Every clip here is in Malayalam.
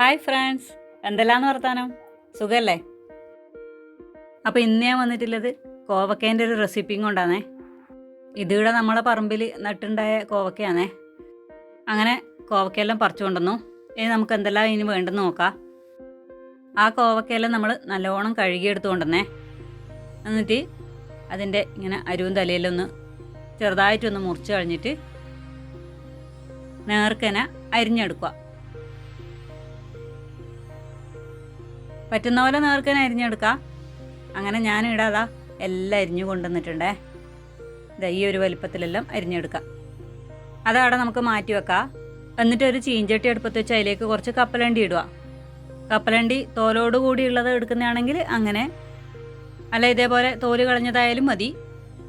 Hi friends. എന്തെല്ലാന്ന് വർത്താനം? സുഖമല്ലേ അപ്പോൾ ഇന്ന് ഞാൻ വന്നിട്ടുള്ളത് കോവക്കേന്റെ ഒരു റെസിപ്പിയും കൊണ്ടാണേ ഇതിവിടെ നമ്മളെ പറമ്പിൽ നട്ടുണ്ടായ കോവക്കയാണേ അങ്ങനെ കോവക്കയെല്ലാം പറിച്ചു കൊണ്ടുവന്നു. ഇനി നമുക്ക് എന്തെല്ലാം ഇനി വേണ്ടെന്ന് നോക്കാം. ആ കോവക്കയെല്ലാം നമ്മൾ നല്ലോണം കഴുകിയെടുത്തു കൊണ്ടുവന്നേ. എന്നിട്ട് അതിന്റെ ഇങ്ങനെ അരുവും തലയിലൊന്ന് ചെറുതായിട്ടൊന്ന് മുറിച്ച് കളഞ്ഞിട്ട് നേർക്കനെ അരിഞ്ഞെടുക്കുക. പറ്റുന്ന പോലെ നേർക്കനെ അരിഞ്ഞെടുക്കാം. അങ്ങനെ ഞാൻ ഇടാതാ എല്ലാം അരിഞ്ഞു കൊണ്ടുവന്നിട്ടുണ്ടേ. ഇതാ ഈ ഒരു വലിപ്പത്തിലെല്ലാം അരിഞ്ഞെടുക്കാം. അതവിടെ നമുക്ക് മാറ്റി വെക്കാം. എന്നിട്ട് ഒരു ചീഞ്ചട്ടി അടുപ്പത്ത് വെച്ച് അതിലേക്ക് കുറച്ച് കപ്പലണ്ടി ഇടുക. കപ്പലണ്ടി തോലോട് കൂടിയുള്ളത് എടുക്കുന്നതാണെങ്കിൽ അങ്ങനെ അല്ല ഇതേപോലെ തോൽ കളഞ്ഞതായാലും മതി.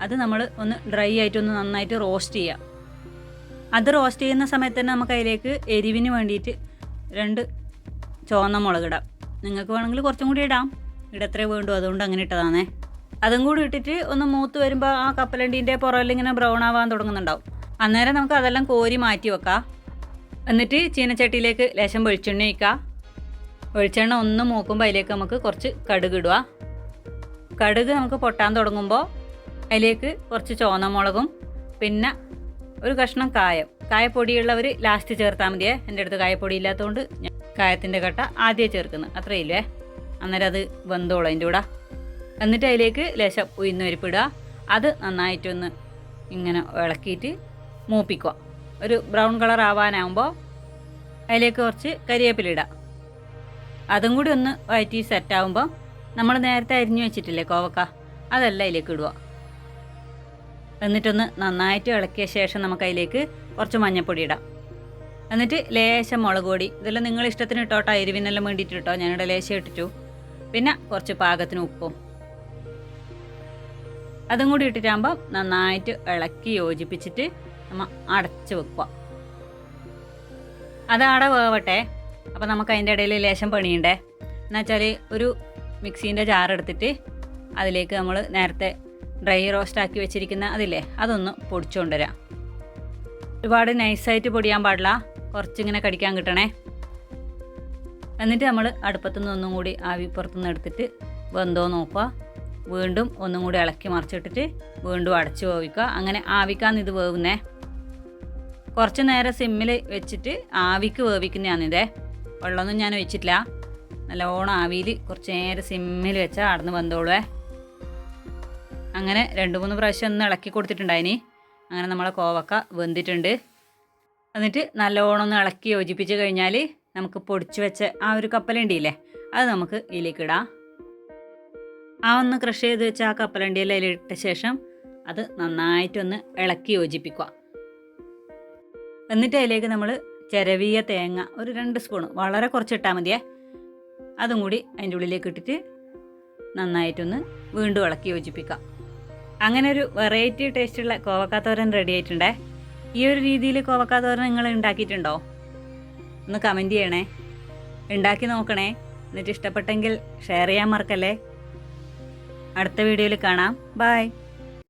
അത് നമ്മൾ ഒന്ന് ഡ്രൈ ആയിട്ട് ഒന്ന് നന്നായിട്ട് റോസ്റ്റ് ചെയ്യാം. അത് റോസ്റ്റ് ചെയ്യുന്ന സമയത്ത് തന്നെ നമുക്ക് അതിലേക്ക് എരിവിന് വേണ്ടിയിട്ട് രണ്ട് ചുവന്ന മുളകിടാം നിങ്ങൾക്ക് വേണമെങ്കിൽ കുറച്ചും കൂടി ഇടാം. ഇടത്രേ വേണ്ടു? അതുകൊണ്ട് അങ്ങനെ ഇട്ടതാണേ. അതും കൂടി ഇട്ടിട്ട് ഒന്ന് മൂത്ത് വരുമ്പോൾ ആ കപ്പലണ്ടീന്റെ പുറകിൽ ഇങ്ങനെ ബ്രൗൺ ആവാൻ തുടങ്ങുന്നുണ്ടാവും. അന്നേരം നമുക്ക് അതെല്ലാം കോരി മാറ്റി വെക്കാം. എന്നിട്ട് ചീനച്ചട്ടിയിലേക്ക് ലേശം വെളിച്ചെണ്ണ ഒഴിക്കുക വെളിച്ചെണ്ണ ഒന്ന് മൂക്കുമ്പോൾ അതിലേക്ക് നമുക്ക് കുറച്ച് കടുക് ഇടുക. കടുക് നമുക്ക് പൊട്ടാൻ തുടങ്ങുമ്പോൾ അതിലേക്ക് കുറച്ച് ചുവന്നമുളകും പിന്നെ ഒരു കഷ്ണം കായം. കായപ്പൊടിയുള്ളവർ ലാസ്റ്റ് ചേർത്താൽ മതിയേ. എന്റെ അടുത്ത് കായപ്പൊടി ഇല്ലാത്തതുകൊണ്ട് കായത്തിന്റെ കട്ട ആദ്യം ചേർക്കുന്നത് അത്രയില്ലേ? അന്നേരം അത് വെന്തോളം അതിന്റെ കൂടെ. എന്നിട്ട് അതിലേക്ക് ലേശം ഉയർന്ന് വരിപ്പിടുക അത് നന്നായിട്ടൊന്ന് ഇങ്ങനെ ഇളക്കിയിട്ട് മൂപ്പിക്കുക. ഒരു ബ്രൗൺ കളർ ആവാനാകുമ്പോൾ അതിലേക്ക് കുറച്ച് കരിവേപ്പില ഇടുക. അതും കൂടി ഒന്ന് വയറ്റി സെറ്റാവുമ്പോൾ നമ്മൾ നേരത്തെ അരിഞ്ഞു വെച്ചിട്ടില്ലേ കോവക്ക? അതെല്ലാം അതിലേക്ക് ഇടുക. എന്നിട്ടൊന്ന് നന്നായിട്ട് ഇളക്കിയ ശേഷം നമുക്ക് അതിലേക്ക് കുറച്ച് മഞ്ഞൾപ്പൊടി ഇടാം. എന്നിട്ട് ലേശം മുളക് പൊടി. ഇതെല്ലാം നിങ്ങൾ ഇഷ്ടത്തിന് ഇട്ടോട്ടോ എരിവിനെല്ലാം വേണ്ടിയിട്ട് ഇട്ടോ ഞാനിവിടെ ലേശം ഇട്ടിട്ടു. പിന്നെ കുറച്ച് പാകത്തിന് ഉപ്പും. അതും കൂടി ഇട്ടിട്ടാകുമ്പോൾ നന്നായിട്ട് ഇളക്കി യോജിപ്പിച്ചിട്ട് നമ്മൾ അടച്ച് വെക്കുക. അതവിടെ വേവട്ടെ. അപ്പോൾ നമുക്ക് അതിന്റെ ഇടയിൽ ലേശം പണിയുണ്ടേ. എന്നുവെച്ചാൽ ഒരു മിക്സീന്റെ ജാറെടുത്തിട്ട് അതിലേക്ക് നമ്മൾ നേരത്തെ ഡ്രൈ റോസ്റ്റ് ആക്കി വെച്ചിരിക്കുന്ന അതില്ലേ അതൊന്ന് പൊടിച്ചുകൊണ്ടുവരാം ഒരുപാട് നൈസായിട്ട് പൊടിയാൻ പാടില്ല. കുറച്ചിങ്ങനെ കടിക്കാൻ കിട്ടണേ. എന്നിട്ട് നമ്മൾ അടുപ്പത്തു നിന്ന് ഒന്നും കൂടി ആവി പുറത്തുനിന്ന് എടുത്തിട്ട് വെന്തോ നോക്കുക. വീണ്ടും ഒന്നും കൂടി ഇളക്കി മറിച്ചിട്ടിട്ട് വീണ്ടും അടച്ച് വേവിക്കുക. അങ്ങനെ ആവിക്കാന്ന് ഇത് വേവുന്നേ. കുറച്ച് നേരം സിമ്മിൽ വെച്ചിട്ട് ആവിക്ക് വേവിക്കുന്നതാണിതേ വെള്ളമൊന്നും ഞാൻ വെച്ചിട്ടില്ല നല്ലോണം ആവിയിൽ കുറച്ച് നേരം സിമ്മിൽ വെച്ചാൽ അടന്ന് വെന്തോളുവേ. അങ്ങനെ രണ്ട് മൂന്ന് പ്രാവശ്യം ഒന്ന് ഇളക്കി കൊടുത്തിട്ടുണ്ടായിനി. അങ്ങനെ നമ്മളെ കോവക്ക വെന്തിട്ടുണ്ട്. എന്നിട്ട് നല്ലോണം ഒന്ന് ഇളക്കി യോജിപ്പിച്ച് കഴിഞ്ഞാൽ നമുക്ക് പൊടിച്ചു വെച്ച ആ ഒരു കപ്പലണ്ടിയില്ലേ അത് നമുക്ക് ഇതിലേക്ക് ഇടാം. ആ ഒന്ന് ക്രഷ് ചെയ്ത് വെച്ച ആ കപ്പലണ്ടിയിൽ അതിലിട്ട ശേഷം അത് നന്നായിട്ടൊന്ന് ഇളക്കി യോജിപ്പിക്കുക. എന്നിട്ട് അതിലേക്ക് നമ്മൾ ചിരവിയ തേങ്ങ ഒരു രണ്ട് സ്പൂൺ വളരെ കുറച്ചിട്ടാൽ മതിയേ. അതും കൂടി അതിന്റെ ഉള്ളിലേക്ക് ഇട്ടിട്ട് നന്നായിട്ടൊന്ന് വീണ്ടും ഇളക്കി യോജിപ്പിക്കുക. അങ്ങനെ ഒരു വെറൈറ്റി ടേസ്റ്റുള്ള കോവക്കാത്തോരൻ റെഡി ആയിട്ടുണ്ടേ? ഈ ഒരു രീതിയിൽ കോവക്കാത്തോരൻ നിങ്ങൾ ഉണ്ടാക്കിയിട്ടുണ്ടോ? ഒന്ന് കമന്റ് ചെയ്യണേ. ഉണ്ടാക്കി നോക്കണേ. എന്നിട്ട് ഇഷ്ടപ്പെട്ടെങ്കിൽ ഷെയർ ചെയ്യാൻ മറക്കല്ലേ. അടുത്ത വീഡിയോയിൽ കാണാം. ബായ്